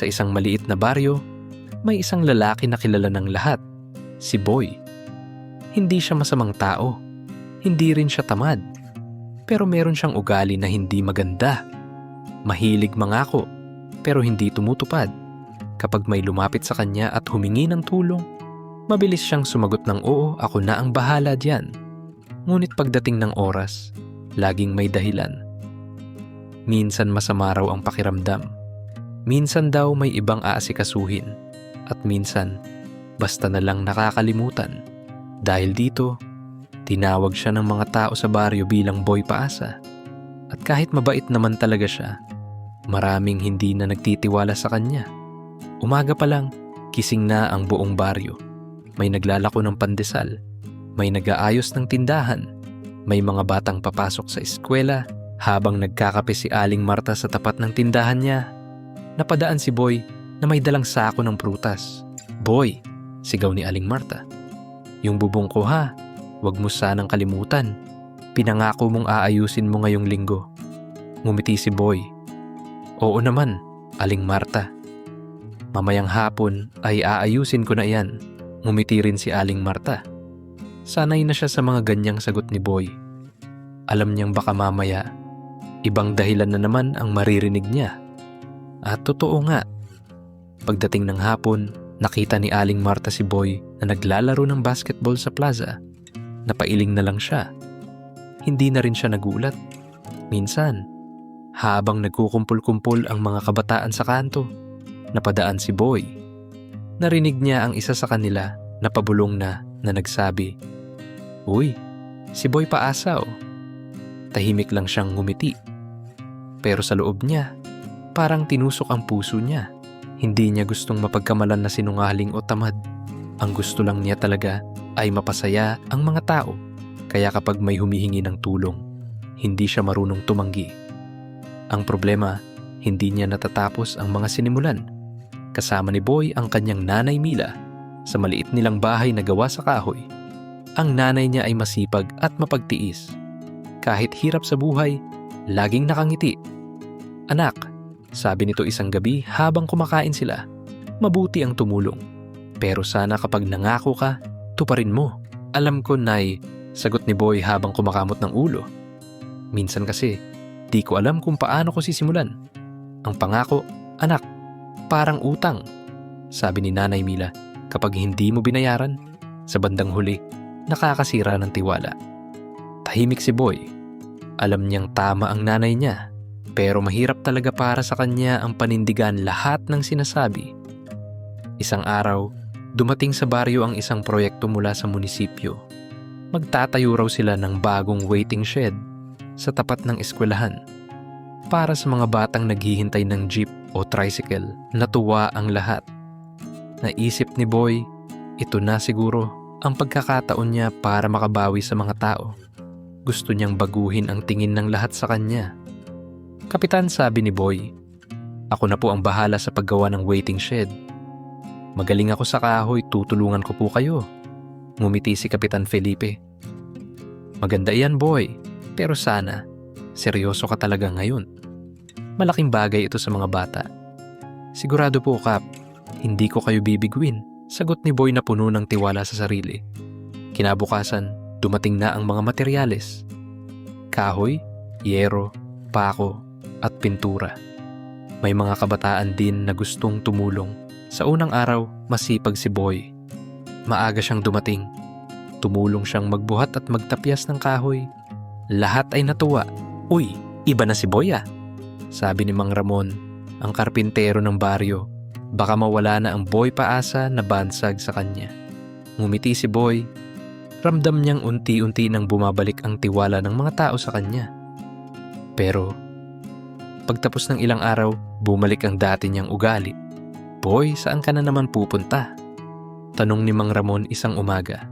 Sa isang maliit na baryo, may isang lalaki na kilala ng lahat, si Boy. Hindi siya masamang tao, hindi rin siya tamad, pero meron siyang ugali na hindi maganda. Mahilig mangako, pero hindi tumutupad. Kapag may lumapit sa kanya at humingi ng tulong, mabilis siyang sumagot ng oo, ako na ang bahala diyan. Ngunit pagdating ng oras, laging may dahilan. Minsan masama raw ang pakiramdam. Minsan daw may ibang aasikasuhin. At minsan, basta na lang nakakalimutan. Dahil dito, tinawag siya ng mga tao sa baryo bilang boy paasa. At kahit mabait naman talaga siya, maraming hindi na nagtitiwala sa kanya. Umaga pa lang, kising na ang buong baryo. May naglalako ng pandesal, may nag-aayos ng tindahan, may mga batang papasok sa eskwela habang nagkakape si Aling Marta sa tapat ng tindahan niya. Napadaan si Boy na may dalang sako ng prutas. Boy, sigaw ni Aling Marta. Yung bubong ko ha, wag mo sanang kalimutan. Pinangako mong aayusin mo ngayong linggo. Ngumiti si Boy. Oo naman, Aling Marta. Mamayang hapon ay aayusin ko na yan. Ngumiti rin si Aling Marta. Sanay na siya sa mga ganyang sagot ni Boy. Alam niyang baka mamaya, ibang dahilan na naman ang maririnig niya. At totoo nga, pagdating ng hapon, nakita ni Aling Marta si Boy na naglalaro ng basketball sa plaza. Napailing na lang siya. Hindi na rin siya nagulat. Minsan, habang nagkukumpul-kumpul ang mga kabataan sa kanto, napadaan si Boy. Narinig niya ang isa sa kanila na pabulong na na nagsabi, Uy, si Boy paasa oh. Tahimik lang siyang ngumiti. Pero sa loob niya, parang tinusok ang puso niya. Hindi niya gustong mapagkamalan na sinungaling o tamad. Ang gusto lang niya talaga ay mapasaya ang mga tao. Kaya kapag may humihingi ng tulong, hindi siya marunong tumanggi. Ang problema, hindi niya natatapos ang mga sinimulan. Kasama ni Boy ang kanyang nanay Mila sa maliit nilang bahay na gawa sa kahoy. Ang nanay niya ay masipag at mapagtiis. Kahit hirap sa buhay, laging nakangiti. Anak, sabi nito isang gabi habang kumakain sila, mabuti ang tumulong. Pero sana kapag nangako ka, tuparin mo. Alam ko, Nay, sagot ni Boy habang kumakamot ng ulo. Minsan kasi, di ko alam kung paano ko sisimulan. Ang pangako, anak, parang utang. Sabi ni Nanay Mila, kapag hindi mo binayaran, sa bandang huli, nakakasira ng tiwala. Tahimik si Boy. Alam niyang tama ang nanay niya, pero mahirap talaga para sa kanya ang panindigan lahat ng sinasabi. Isang araw, dumating sa baryo ang isang proyekto mula sa munisipyo. Magtatayo raw sila ng bagong waiting shed sa tapat ng eskwelahan. Para sa mga batang naghihintay ng jeep o tricycle, natuwa ang lahat. Naisip ni Boy, ito na siguro ang pagkakataon niya para makabawi sa mga tao. Gusto niyang baguhin ang tingin ng lahat sa kanya. Kapitan sabi ni Boy, Ako na po ang bahala sa paggawa ng waiting shed. Magaling ako sa kahoy, tutulungan ko po kayo. Ngumiti si Kapitan Felipe. Maganda yan boy, pero sana, seryoso ka talaga ngayon. Malaking bagay ito sa mga bata. Sigurado po Kap, hindi ko kayo bibiguin, sagot ni Boy na puno ng tiwala sa sarili. Kinabukasan, dumating na ang mga materyales. Kahoy, yero, pako, at pintura. May mga kabataan din na gustong tumulong. Sa unang araw, masipag si Boy. Maaga siyang dumating. Tumulong siyang magbuhat at magtapyas ng kahoy. Lahat ay natuwa. Uy, iba na si Boy ah. Sabi ni Mang Ramon, ang karpintero ng baryo. Baka mawala na ang Boy paasa na bansag sa kanya. Ngumiti si Boy. Ramdam niyang unti-unti nang bumabalik ang tiwala ng mga tao sa kanya. Pero, pagtapos ng ilang araw, bumalik ang dati niyang ugali. Boy, saan ka na naman pupunta? Tanong ni Mang Ramon isang umaga.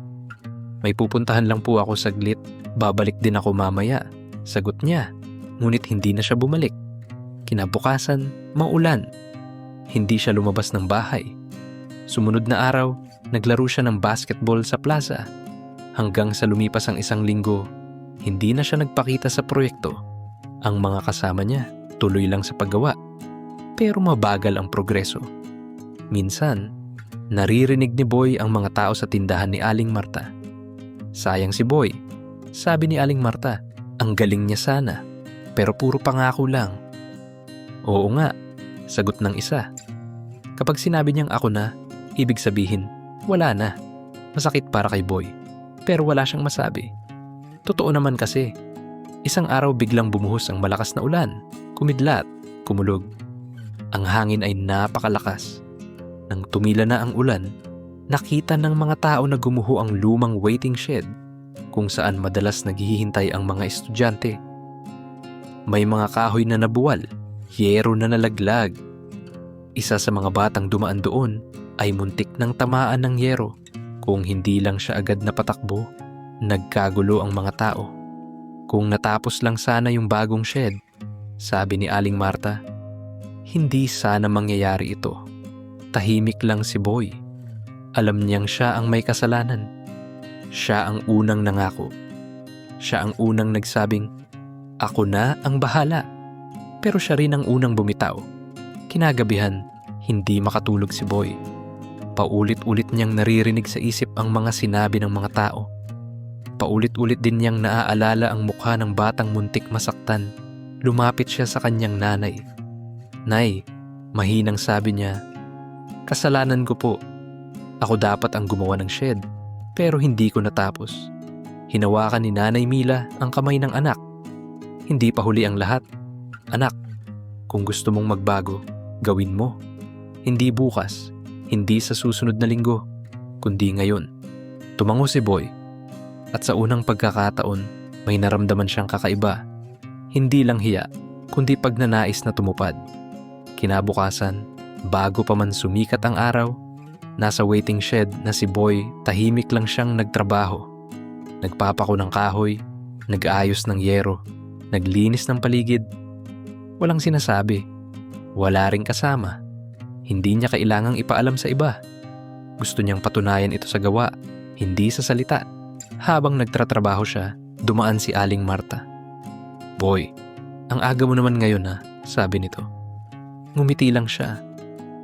May pupuntahan lang po ako saglit, babalik din ako mamaya. Sagot niya, ngunit hindi na siya bumalik. Kinabukasan, maulan. Hindi siya lumabas ng bahay. Sumunod na araw, naglaro siya ng basketball sa plaza. Hanggang sa lumipas ang isang linggo, hindi na siya nagpakita sa proyekto. Ang mga kasama niya, tuloy lang sa paggawa. pero mabagal ang progreso. Minsan, naririnig ni Boy ang mga tao sa tindahan ni Aling Marta. Sayang si Boy. Sabi ni Aling Marta, ang galing niya sana, pero puro pangako lang. Oo nga, sagot ng isa. Kapag sinabi niyang ako na, ibig sabihin, wala na. Masakit para kay Boy. Pero wala siyang masabi. Totoo naman kasi, isang araw biglang bumuhos ang malakas na ulan, kumidlat, kumulog. Ang hangin ay napakalakas. Nang tumila na ang ulan, nakita ng mga tao na gumuho ang lumang waiting shed kung saan madalas naghihintay ang mga estudyante. May mga kahoy na nabuwal, yero na nalaglag. Isa sa mga batang dumaan doon ay muntik ng tamaan ng yero. Kung hindi lang siya agad napatakbo, nagkagulo ang mga tao. Kung natapos lang sana yung bagong shed, sabi ni Aling Marta, hindi sana mangyayari ito. Tahimik lang si Boy. Alam niyang siya ang may kasalanan. Siya ang unang nangako. Siya ang unang nagsabing, ako na ang bahala. Pero siya rin ang unang bumitaw. Kinagabihan, hindi makatulog si Boy. Paulit-ulit niyang naririnig sa isip ang mga sinabi ng mga tao. Paulit-ulit din niyang naaalala ang mukha ng batang muntik masaktan. Lumapit siya sa kanyang nanay. Nay, mahinang sabi niya, Kasalanan ko po. Ako dapat ang gumawa ng shed, pero hindi ko natapos. Hinawakan ni Nanay Mila ang kamay ng anak. Hindi pa huli ang lahat. Anak, kung gusto mong magbago, gawin mo. Hindi bukas, hindi sa susunod na linggo, kundi ngayon. Tumango si Boy. At sa unang pagkakataon, may naramdaman siyang kakaiba. Hindi lang hiya, kundi pagnanais na tumupad. Kinabukasan, Bago pa man sumikat ang araw, nasa waiting shed na si Boy tahimik lang siyang nagtrabaho. Nagpapako ng kahoy, nag-aayos ng yero, naglinis ng paligid. Walang sinasabi, wala ring kasama. Hindi niya kailangang ipaalam sa iba. Gusto niyang patunayan ito sa gawa, hindi sa salita. Habang nagtratrabaho siya, dumaan si Aling Marta. Boy, ang aga mo naman ngayon ha, sabi nito. Ngumiti lang siya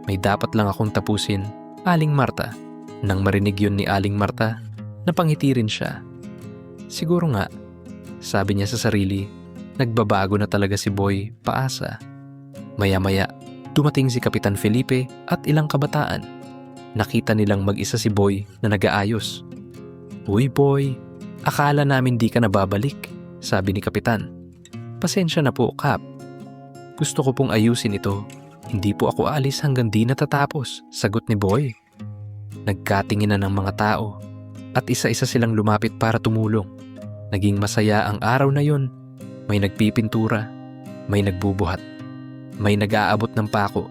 may dapat lang akong tapusin, Aling Marta. Nang marinig yun ni Aling Marta, napangiti rin siya. Siguro nga, sabi niya sa sarili, nagbabago na talaga si Boy paasa. Maya-maya, dumating si Kapitan Felipe at ilang kabataan. Nakita nilang mag-isa si Boy na nag-aayos. Uy Boy, akala namin di ka nababalik, sabi ni Kapitan. Pasensya na po, Kap. Gusto ko pong ayusin ito hindi po ako alis hanggang di natatapos, sagot ni Boy. Nagkatingin na ng mga tao at isa-isa silang lumapit para tumulong. Naging masaya ang araw na yun. May nagpipintura, may nagbubuhat, may nag-aabot ng pako.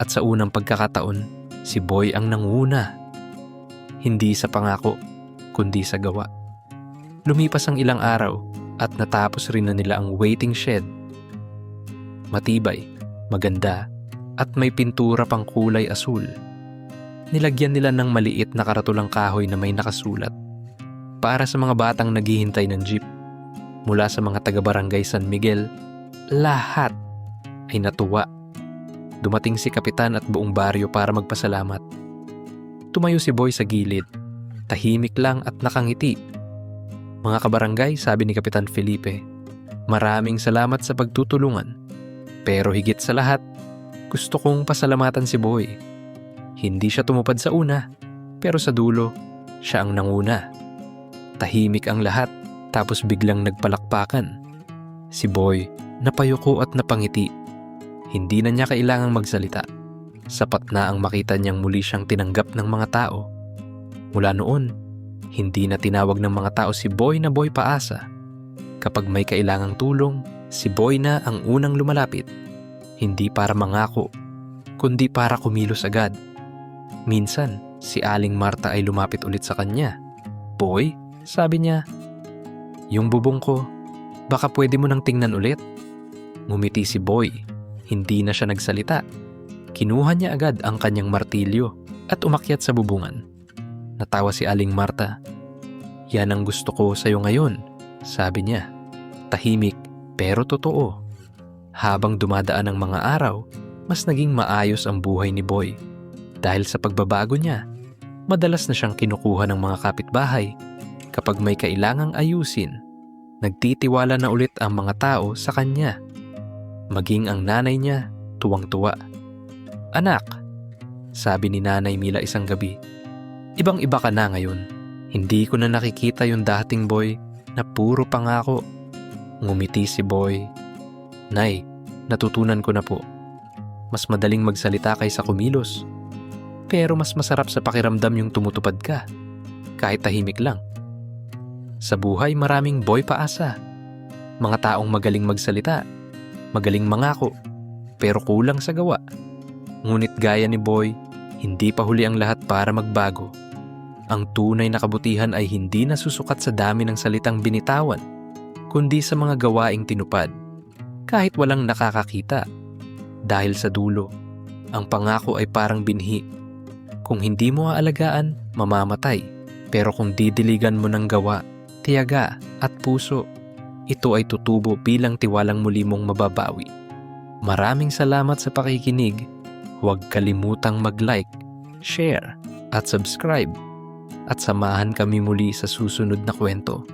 At sa unang pagkakataon, si Boy ang nanguna. Hindi sa pangako, kundi sa gawa. Lumipas ang ilang araw at natapos rin na nila ang waiting shed. Matibay maganda, at may pintura pang kulay asul. Nilagyan nila ng maliit na karatulang kahoy na may nakasulat. Para sa mga batang naghihintay ng jeep, mula sa mga taga-barangay San Miguel, lahat ay natuwa. Dumating si kapitan at buong baryo para magpasalamat. Tumayo si Boy sa gilid, tahimik lang at nakangiti. Mga kabarangay, sabi ni Kapitan Felipe, maraming salamat sa pagtutulungan pero higit sa lahat, gusto kong pasalamatan si Boy. Hindi siya tumupad sa una, pero sa dulo, siya ang nanguna. Tahimik ang lahat, tapos biglang nagpalakpakan. Si Boy, napayuko at napangiti. Hindi na niya kailangang magsalita. Sapat na ang makita niyang muli siyang tinanggap ng mga tao. Mula noon, hindi na tinawag ng mga tao si Boy na Boy Paasa. Kapag may kailangang tulong, Si Boy na ang unang lumalapit, hindi para mangako, kundi para kumilos agad. Minsan, si Aling Marta ay lumapit ulit sa kanya. Boy, sabi niya, yung bubong ko, baka pwede mo nang tingnan ulit. Ngumiti si Boy, hindi na siya nagsalita. Kinuha niya agad ang kanyang martilyo at umakyat sa bubungan. Natawa si Aling Marta. Yan ang gusto ko sa'yo ngayon, sabi niya. Tahimik pero totoo. Habang dumadaan ang mga araw, mas naging maayos ang buhay ni Boy. Dahil sa pagbabago niya, madalas na siyang kinukuha ng mga kapitbahay. Kapag may kailangang ayusin, nagtitiwala na ulit ang mga tao sa kanya. Maging ang nanay niya, tuwang-tuwa. Anak, sabi ni Nanay Mila isang gabi, ibang-iba ka na ngayon. Hindi ko na nakikita yung dating boy na puro pangako. Ngumiti si boy. Nay, natutunan ko na po. Mas madaling magsalita kaysa kumilos. Pero mas masarap sa pakiramdam yung tumutupad ka. Kahit tahimik lang. Sa buhay maraming boy paasa. Mga taong magaling magsalita. Magaling mangako. Pero kulang sa gawa. Ngunit gaya ni Boy, hindi pa huli ang lahat para magbago. Ang tunay na kabutihan ay hindi nasusukat sa dami ng salitang binitawan, kundi sa mga gawaing tinupad, kahit walang nakakakita. Dahil sa dulo, ang pangako ay parang binhi. Kung hindi mo aalagaan, mamamatay. Pero kung didiligan mo ng gawa, tiyaga at puso, ito ay tutubo bilang tiwalang muli mong mababawi. Maraming salamat sa pakikinig. Huwag kalimutang mag-like, share, at subscribe. At samahan kami muli sa susunod na kwento.